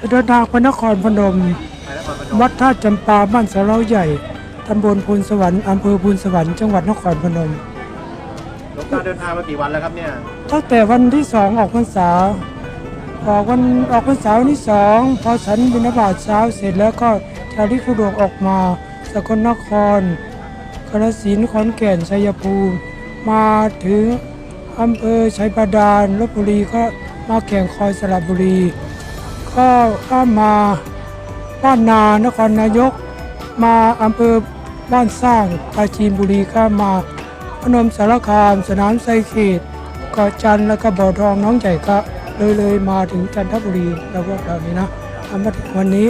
จะเดินทางไปนครพนมไปนครพนม วัดท่าจำปาบ้านสะเลาใหญ่ ตำบลพูนสวรรค์อำเภอพูนสวรรค์จังหวัดนครพนมหลวงตาเดินทางมากี่วันแล้วครับเนี่ย ตั้งแต่วันที่สองออกพรรษา ออกวันออกพรรษาวันที่สองพอฉันบิณฑบาตเช้าเสร็จแล้วก็จาริกธุดงค์ออกมาสกลนครกาฬสินธุ์ขอนแก่นชัยภูมิ มาถึงอำเภอชัยบาดาลลบบุรีก็มาแข่งคอยสระบุรี ก็ข้ามาบ้านนานครนายก มาอำเภอบ้านสร้างปราจีนบุรีข้ามาพนมสารคาม สนามไซเขตเกาะจันทร์แล้วก็บ่อทองน้องใหญ่ก็เลยเลยมาถึงจันทบุรีแล้วก็เหล่านี้นะทำมาถึงวันนี้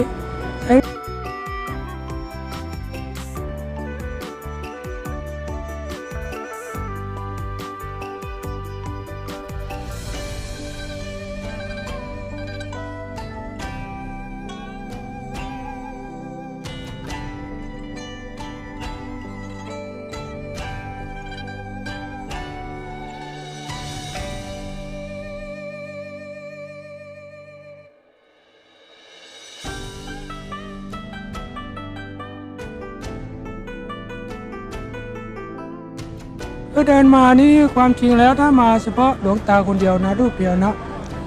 ก็เดินมานี่ความจริงแล้วถ้ามาเฉพาะหลวงตาคนเดียวนะรูปเดียวนะ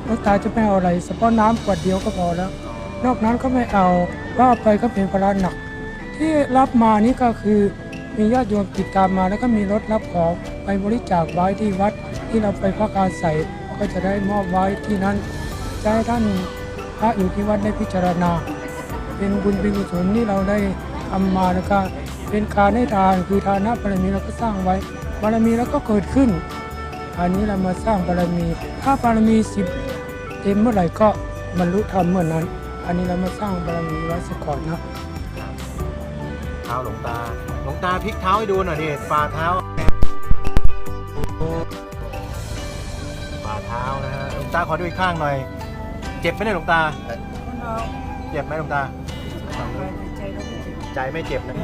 หลวงตาจะไม่เอาอะไร เฉพาะน้ำขวดเดียวก็พอแล้ว นอกนั้นก็ไม่เอาว่าไปก็เป็นภาระหนัก ที่รับมานี่ก็คือมีญาติโยมติดตามมาแล้วก็มีรถรับของไปบริจาคไว้ที่วัดที่เราไปพักอาศัยก็จะได้มอบไว้ที่นั้นจะให้ท่านพระอยู่ที่วัดได้พิจารณา เป็นบุญเป็นกุศลที่เราได้ทำมาแล้วก็เป็นการให้ทานคือทานะบารมีเราก็สร้างไว้ บารมีเราก็เกิดขึ้น อันนี้เรามาสร้างบารมี ถ้าบารมีสิบเต็มเมื่อไหร่ก็บรรลุธรรมเมื่อนั้น อันนี้เรามาสร้างบารมีไว้สก่อนนะเท้าหลวงตา หลวงตาพลิกเท้าให้ดูหน่อยดิฝ่าเท้าโอ้ฝ่าเท้านะฮะหลวงตาขอดูอีกข้างหน่อย เจ็บไหมเนี่ยหลวงตา เจ็บไหมหลวงตา ใจไม่เจ็บนะ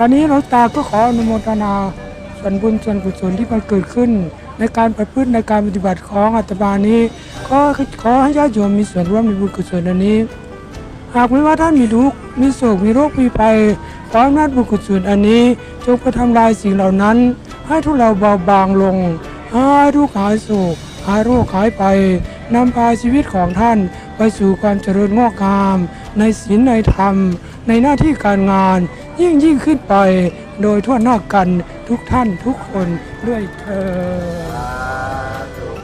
อันนี้หลวงตาก็ขออนุโมทนาส่วนบุญส่วนกุศลที่มันเกิดขึ้น ในการประพฤติในการปฏิบัติของอาตมานี้ก็ขอให้ญาติโยมมีส่วนร่วมในบุญกุศลอันนี้ หากไม่ว่าท่านมีทุกข์มีโศกมีโรคมีภัยขออำนาจบุญกุศลอันนี้จงไปทำลายสิ่งเหล่านั้น ให้ทุเราเบาบางลงให้ทุกข์หายโศกหายโรคหายไปนำพาชีวิตของท่านไปสู่ความเจริญงอกงาม ในศีลในธรรม ในหน้าที่การงาน ยิ่งยิ่งขึ้นไปโดยทั่วหน้ากันทุกท่านทุกคนด้วยเธอ